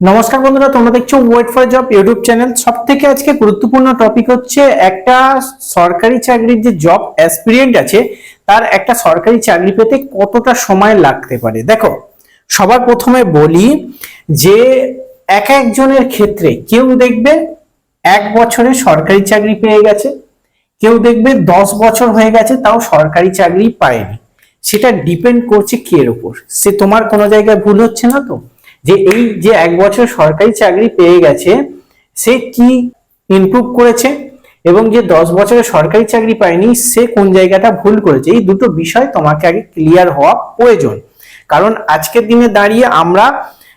নমস্কার বন্ধুরা, তোমরা দেখছ wait for job YouTube channel সব থেকে আজকে গুরুত্বপূর্ণ টপিক হচ্ছে একটা সরকারি চাকরির যে জব অ্যাসপিরিয়েন্ট আছে, তার একটা সরকারি চাকরি পেতে কতটা সময় লাগতে পারে? দেখো, সবার প্রথমে বলি যে এক একজনের ক্ষেত্রে কেউ দেখবে এক বছরে সরকারি চাকরি পেয়ে গেছে, কেউ দেখবে দশ বছর হয়ে গেছে, তাও সরকারি চাকরি পায়নি। সেটা ডিপেন্ড করছে কি এর উপর? সে তোমার কোনো জায়গায় ভুল হচ্ছে না তো? যে এই যে এক বছর সরকারি চাকরি পেয়ে গেছে, সে কি ইমপ্রুভ করেছে? এবং যে দশ বছরে সরকারি চাকরি পায়নি, সে কোন জায়গাটা ভুল করেছে? এই দুটো বিষয় তোমাকে আগে ক্লিয়ার হওয়া প্রয়োজন। কারণ আজকের দিনে দাঁড়িয়ে আমরা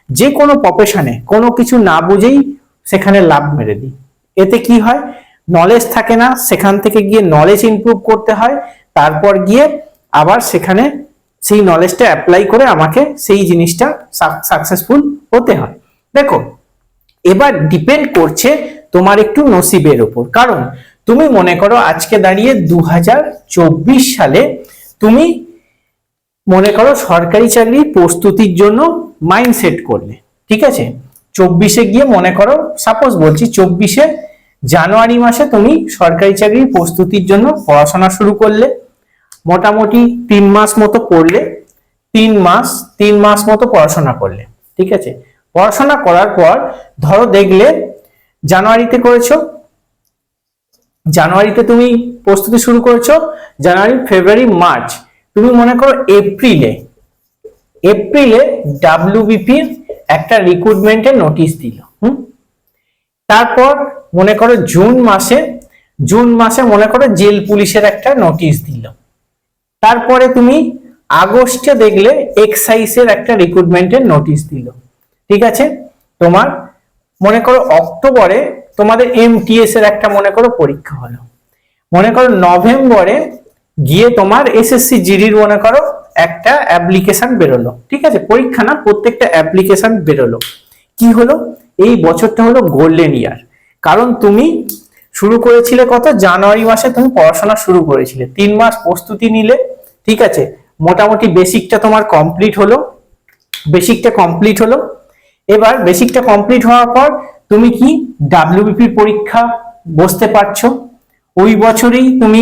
যে কোনো প্রফেশনে কোনো কিছু না বুঝেই সেখানে লাভ মেরে দিই। এতে কি হয়? নলেজ থাকে না, সেখান থেকে গিয়ে নলেজ ইমপ্রুভ করতে হয়, তারপর গিয়ে আবার সেখানে সেই নলেজটা অ্যাপ্লাই করে আমাকে সেই জিনিসটা সাকসেসফুল হতে হয়। দেখো, এবার ডিপেন্ড করছে তোমার একটু নসিবের উপর। কারণ তুমি মনে করো আজকে দাঁড়িয়ে দু হাজার চব্বিশ সালে তুমি মনে করো সরকারি চাকরির প্রস্তুতির জন্য মাইন্ডসেট করলে। ঠিক আছে? চব্বিশে গিয়ে মনে করো সাপোজ বলছি চব্বিশে জানুয়ারি মাসে তুমি সরকারি চাকরির প্রস্তুতির জন্য পড়াশোনা শুরু করলে। মোটামুটি তিন মাস মতো পড়লে, তিন মাস তিন মাস মতো পড়াশোনা করলে, ঠিক আছে? পড়াশোনা করার পর, ধরো দেখলে জানুয়ারিতে করেছ, জানুয়ারিতে তুমি প্রস্তুতি শুরু করেছ, জানুয়ারি, ফেব্রুয়ারি, মার্চ, তুমি মনে করো এপ্রিলে এপ্রিলে ডাব্লিউবিপির একটা রিক্রুটমেন্টের নোটিশ দিল, হুম? তারপর মনে করো জুন মাসে জুন মাসে মনে করো জেল পুলিশের একটা নোটিশ দিল। তারপরে তুমি আগস্টে দেখলে এক্সাইসের একটা রিক্রুটমেন্টের নোটিশ দিল। ঠিক আছে? তোমার মনে করো অক্টোবরে তোমাদের এমটিএস এর একটা মনে করো পরীক্ষা হলো। মনে করো নভেম্বরে গিয়ে তোমার এসএসসি জিডির মনে করো একটা অ্যাপ্লিকেশন বেরোলো। ঠিক আছে? পরীক্ষা না, প্রত্যেকটা অ্যাপ্লিকেশন বেরোলো। কি হলো? এই বছরটা হলো গোল্ডেন ইয়ার কারণ তুমি শুরু করেছিলে কত? জানুয়ারি মাসে তুমি পড়াশোনা শুরু করেছিলে। তিন মাস প্রস্তুতি নিলে, ঠিক আছে? মোটামুটি বেসিকটা তোমার কমপ্লিট হলো। বেসিকটা কমপ্লিট হলো। এবার বেসিকটা কমপ্লিট হওয়ার পর তুমি কি ডাব্লিউবিপির পরীক্ষা বসতে পারছ? ওই বছরেই তুমি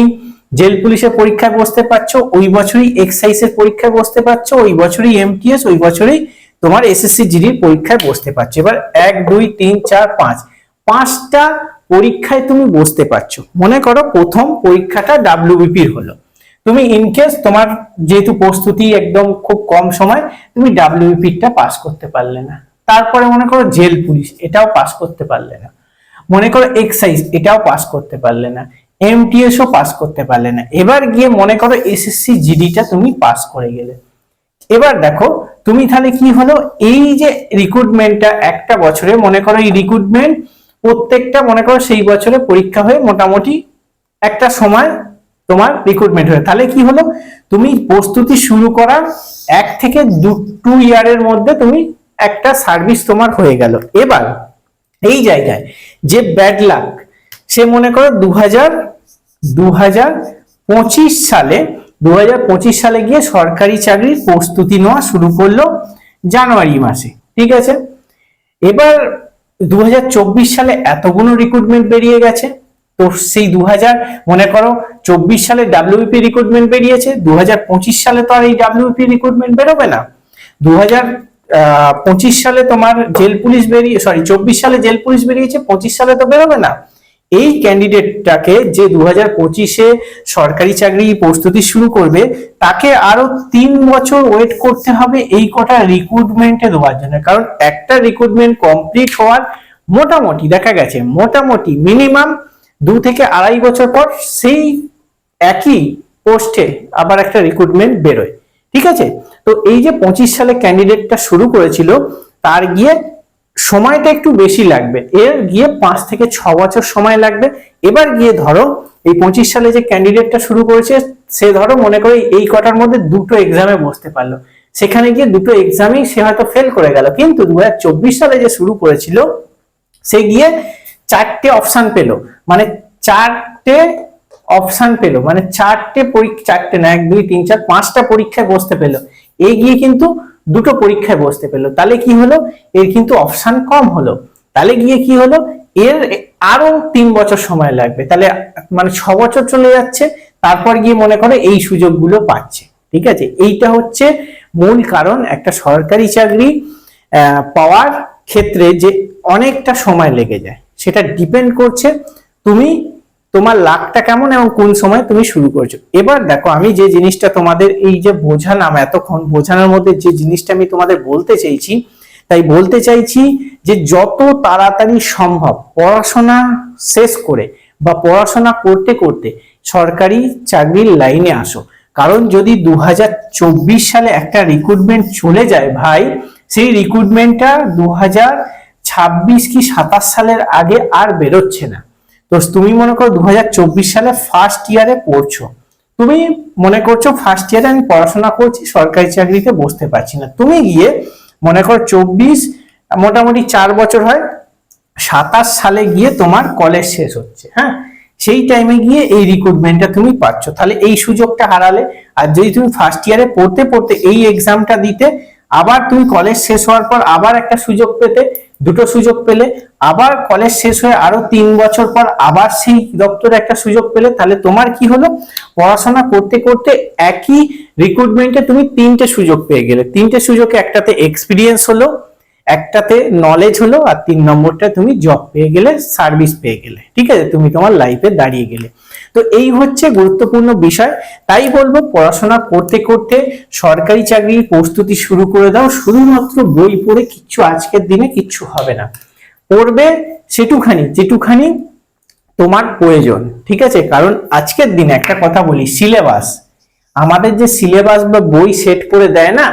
জেল পুলিশের পরীক্ষায় বসতে পারছ, ওই বছরই এক্সাইজের পরীক্ষায় বসতে পারছ, ওই বছরই এমটিএস ওই বছরই তোমার এসএসসি জিডির পরীক্ষায় বসতে পারছ। এবার এক, দুই, তিন, চার, পাঁচ। পাঁচটা পরীক্ষায় তুমি বসতে পারছ। মনে করো প্রথম পরীক্ষাটা ডাব্লিউবিপির হলো। তুমি ইনকেস তোমার যেহেতু প্রস্তুতি একদম খুব কম সময়, তুমি ডাব্লিউবিপিটা পাস করতে পারলে না। তারপরে মনে করো জেল পুলিশ, এটাও পাস করতে পারলে না। মনে করো এক্সাইজ এটাও পাস করতে পারলে না। এমটিএসও পাস করতে পারলে না। এবার গিয়ে মনে করো এসএসসি জিডিটা তুমি পাস করে গেলে। এবার দেখো, তুমি তাহলে কি হলো? এই যে রিক্রুটমেন্টটা একটা বছরে, মনে করো এই রিক্রুটমেন্ট প্রত্যেকটা, মনে করো, সেই বছরে পরীক্ষা হয়ে মোটামুটি একটা সময় তোমার রিক্রুটমেন্ট হয়ে। তাহলে কি হলো? তুমি প্রস্তুতি শুরু করার এক থেকে দু টু ইয়ারের মধ্যে তুমি একটা সার্ভিস তোমার হয়ে গেল। এবার, এই জায়গায় যে ব্যাড লাক সে মনে করো দু হাজার দু হাজার পঁচিশ সালে দু হাজার পঁচিশ সালে গিয়ে সরকারি চাকরির প্রস্তুতি নেওয়া শুরু করল জানুয়ারি মাসে। ঠিক আছে? এবার দু হাজার চব্বিশ সালে এতগুলো রিক্রুটমেন্ট বেরিয়ে গেছে। তো সেই দু হাজার মনে করো, চব্বিশ সালে ডাব্লিউপি রিক্রুটমেন্ট বেরিয়েছে দু হাজার পঁচিশ সালে তো আর এই ডাব্লিউপি রিক্রুটমেন্ট বেরোবে না। দু পঁচিশ সালে তোমার জেল পুলিশ বেরিয়ে সরি চব্বিশ সালে জেল পুলিশ বেরিয়েছে, পঁচিশ সালে তো বেরোবে না। এই ক্যান্ডিডেটটাকে যে দু হাজার পঁচিশে সরকারি চাকরি প্রস্তুতি শুরু করবে, তাকে আরও তিন বছর ওয়েট করতে হবে এই কটা রিক্রুটমেন্টে দেওয়ার জন্য। কারণ একটা রিক্রুটমেন্ট কমপ্লিট হওয়ার মোটামুটি, দেখা গেছে, মোটামুটি মিনিমাম দু থেকে আড়াই বছর পর সেই একই পোস্টে আবার একটা রিক্রুটমেন্ট বেরোয়। ঠিক আছে? তো এই যে পঁচিশ সালে ক্যান্ডিডেটটা শুরু করেছিল, তার গিয়ে সময়টা একটু বেশি লাগবে। এর গিয়ে পাঁচ থেকে ছ বছর সময় লাগবে। এবার গিয়ে ধরো, এই পঁচিশ সালে যে ক্যান্ডিডেটটা শুরু করেছে, সে ধরো মনে করে এই কটার মধ্যে দুটো এক্সামে বসতে পারল। সেখানে গিয়ে দুটো এক্সামেই সে হয়তো ফেল করে গেল। কিন্তু দু হাজার চব্বিশ সালে যে শুরু করেছিল, সে গিয়ে চারটে অপশন পেল। মানে চারটে অপশন পেল। মানে চারটে পরীক্ষা, চারটে না, এক, দুই, তিন, চার, পাঁচটা পরীক্ষায় বসতে পেল। এই গিয়ে কিন্তু দুটো পরীক্ষায় বসতে পেল। তাহলে কি হলো? এর কিন্তু অপশন কম হলো। তাহলে গিয়ে কি হলো? এর আরও তিন বছর সময় লাগবে। তাহলে মানে ছ বছর চলে যাচ্ছে। তারপর গিয়ে মনে করে এই সুযোগগুলো পাচ্ছে। ঠিক আছে? এইটা হচ্ছে মূল কারণ একটা সরকারি চাকরি পাওয়ার ক্ষেত্রে যে অনেকটা সময় লেগে যায়। সেটা ডিপেন্ড করছে তুমি তোমার লাকটা কেমন এবং কোন সময় তুমি শুরু করছ? এবার দেখো, আমি যে জিনিসটা তোমাদের এই যে বোঝালাম এতক্ষণ, বোঝানোর মধ্যে যে জিনিসটা আমি তোমাদের বলতে চাইছি, তাই বলতে চাইছি যে যত তাড়াতাড়ি সম্ভব পড়াশোনা শেষ করে বা পড়াশোনা করতে করতে সরকারি চাকরির লাইনে আসো। কারণ যদি দু হাজার চব্বিশ সালে একটা রিক্রুটমেন্ট চলে যায় ভাই, সেই রিক্রুটমেন্টটা দু ছাব্বিশ কি সাতাশ সালের আগে আর বেরোচ্ছে না। তো তুমি মনে করো দুহাজার চব্বিশ সালে ফার্স্ট ইয়ারে পড়ছো। তুমি মনে করছ ফার্স্ট ইয়ারে আমি পড়াশোনা করছি, সরকারি চাকরিতে বসতে পারছি না। তুমি গিয়ে মনে করো চব্বিশ, মোটামুটি চার বছর হয়, সাতাশ সালে গিয়ে তোমার কলেজ শেষ হচ্ছে হ্যাঁ? সেই টাইমে গিয়ে এই রিক্রুটমেন্টটা তুমি পাচ্ছ। তাহলে এই সুযোগটা হারালে, আর যদি তুমি ফার্স্ট ইয়ারে পড়তে পড়তে এই এক্সামটা দিতে, আবার তুমি কলেজ শেষ হওয়ার পর আবার একটা সুযোগ পেতে দুটো সুযোগ পেলে, আবার কলেজ শেষ হয়ে আরও তিন বছর পর আবার সেই দপ্তরে একটা সুযোগ পেলে, তাহলে তোমার কি হলো? পড়াশোনা করতে করতে একই রিক্রুটমেন্টে তুমি তিনটে সুযোগ পেয়ে গেলে। তিনটে সুযোগে একটাতে এক্সপিরিয়েন্স হলো, একটাতে নলেজ হলো, আর তিন নম্বরটা তুমি জব পেয়ে গেলে সার্ভিস পেয়ে গেলে। ঠিক আছে? তুমি তোমার লাইফে দাঁড়িয়ে গেলে। তো এই হচ্ছে গুরুত্বপূর্ণ বিষয়। তাই বলব, পড়াশোনা করতে করতে সরকারি চাকরির প্রস্তুতি শুরু করে দাও। শুধুমাত্র বই পড়ে কিচ্ছু আজকের দিনে কিচ্ছু হবে না। পড়বে সেটুখানি, যেটুখানি তোমার প্রয়োজন, ঠিক আছে? কারণ আজকের দিনে একটা কথা বলি, সিলেবাস। আমাদের যে সিলেবাস বা বই সেট করে দেয় না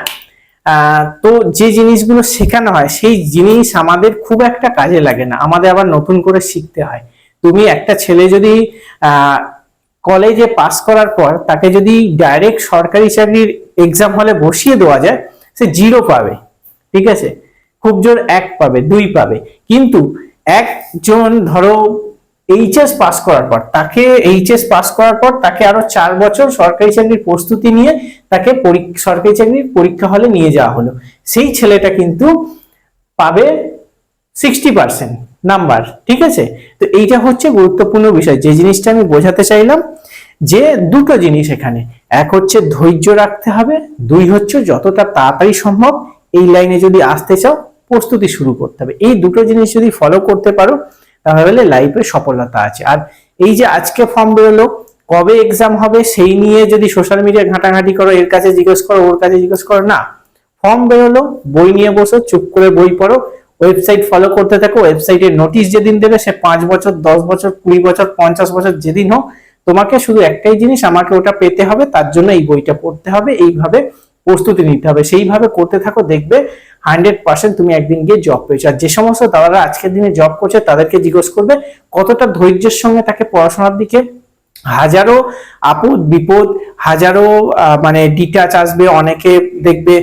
তো যে জিনিসগুলো শেখানো হয়, সেই জিনিস আমাদের খুব একটা কাজে লাগে না। আমাদের আবার নতুন করে শিখতে হয়। তুমি একটা ছেলে যদি কলেজে পাস করার পর তাকে যদি ডাইরেক্ট সরকারি চাকরির এক্সাম হলে বসিয়ে দেওয়া যায়, সে জিরো পাবে। ঠিক আছে? খুব জোর এক পাবে, দুই পাবে। কিন্তু একজন ধরো এইচএস পাস করার পর, তাকে এইচএস পাস করার পর তাকে আরও চার বছর সরকারি চাকরির প্রস্তুতি নিয়ে তাকে সরকারি চাকরির পরীক্ষা হলে নিয়ে যাওয়া হলো। সেই ছেলেটা কিন্তু পাবে সিক্সটি পার্সেন্ট নাম্বার ঠিক আছে? তো এইটা হচ্ছে গুরুত্বপূর্ণ বিষয়। যে জিনিসটা আমি বোঝাতে চাইলাম, যে দুটো জিনিস এখানে। এক হচ্ছে ধৈর্য রাখতে হবে, দুই হচ্ছে যতটা তাড়াতাড়ি সম্ভব এই লাইনে যদি আসতে চাও, প্রস্তুতি শুরু করতে হবে। এই দুটো জিনিস যদি ফলো করতে পারো, তাহলে লাইফে সফলতা আছে। আর এই যে আজকে ফর্ম বেরোলো, কবে এক্সাম হবে, সেই নিয়ে যদি সোশ্যাল মিডিয়া ঘাটাঘাটি করো, এর কাছে জিজ্ঞেস করো, ওর কাছে জিজ্ঞেস করো, না। ফর্ম বেরোলো, বই নিয়ে বসো, চুপ করে বই পড়ো ওয়েবসাইট ফলো করতে থাকো ওয়েবসাইটের নোটিশ যেদিন দেবে সে পাঁচ বছর, দশ বছর, কুড়ি বছর, পঞ্চাশ বছর যেদিন হোক, তোমাকে শুধু একটাই জিনিস আমাকে ওটা পেতে হবে, তার জন্য এই বইটা পড়তে হবে, এইভাবে প্রস্তুতি নিতে হবে। সেইভাবে করতে থাকো, দেখবে হান্ড্রেড পার্সেন্ট তুমি একদিন গিয়ে জব পেয়েছ। আর যে সমস্ত দাদারা আজকের দিনে জব করছে, তাদেরকে জিজ্ঞেস করবে, কতটা ধৈর্যের সঙ্গে তাকে পড়াশোনার দিকে? হাজারো আপদ বিপদ, হাজারো মানে ডিটাচ আসবে, অনেকে দেখবে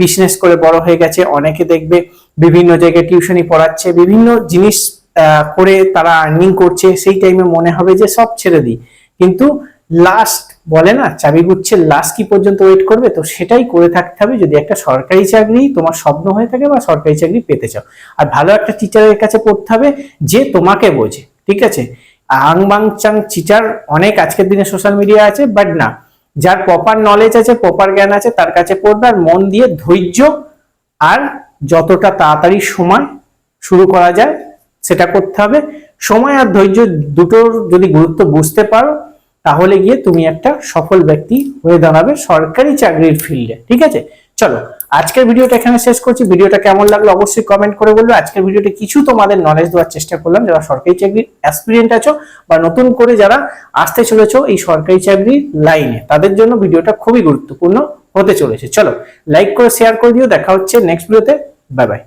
বিজনেস করে বড় হয়ে গেছে, অনেকে দেখবে বিভিন্ন জায়গায় টিউশনি পড়াচ্ছে, বিভিন্ন জিনিস করে তারা আর্নিং করছে, সেই টাইমে মনে হবে যে সব ছেড়ে দিই। কিন্তু লাস্ট বলে না, চাবি গুচ্ছের লাস্ট কি পর্যন্ত ওয়েট করবে? তো সেটাই করে থাকতে হবে। যদি একটা সরকারি চাকরি তোমার স্বপ্ন হয়ে থাকে বা সরকারি চাকরি পেতে চাও। আর ভালো একটা টিচারের কাছে পড়তে হবে যে তোমাকে বোঝে, ঠিক আছে? আং বাং চাং চিটার অনেক আজকের দিনে সোশ্যাল মিডিয়া আছে বাট না। যার প্রপার নলেজ আছে প্রপার জ্ঞান আছে, তার কাছে পড়বে আর মন দিয়ে ধৈর্য আর যতটা তাড়াতাড়ি সময় শুরু করা যায়, সেটা করতে হবে। সময় আর ধৈর্য দুটোর যদি গুরুত্ব বুঝতে পারো, তাহলে গিয়ে তুমি একটা সফল ব্যক্তি হয়ে দাঁড়াবে সরকারি চাকরির ফিল্ডে ঠিক আছে? চলো, আজকের ভিডিওটা এখানে শেষ করছি। ভিডিওটা কেমন লাগল অবশ্যই কমেন্ট করে বলবে। আজকের ভিডিওতে কিছু তোমাদের নলেজ দেওয়ার চেষ্টা করলাম। যারা সরকারি চাকরির অ্যাসপিরিয়েন্ট আছো বা নতুন করে যারা আসতে চলেছো এই সরকারি চাকরির লাইনে তাদের জন্য ভিডিওটা খুবই গুরুত্বপূর্ণ হতে চলেছে। চলো লাইক করে শেয়ার করে দিও। দেখা হচ্ছে নেক্সট ভিডিওতে বাই বাই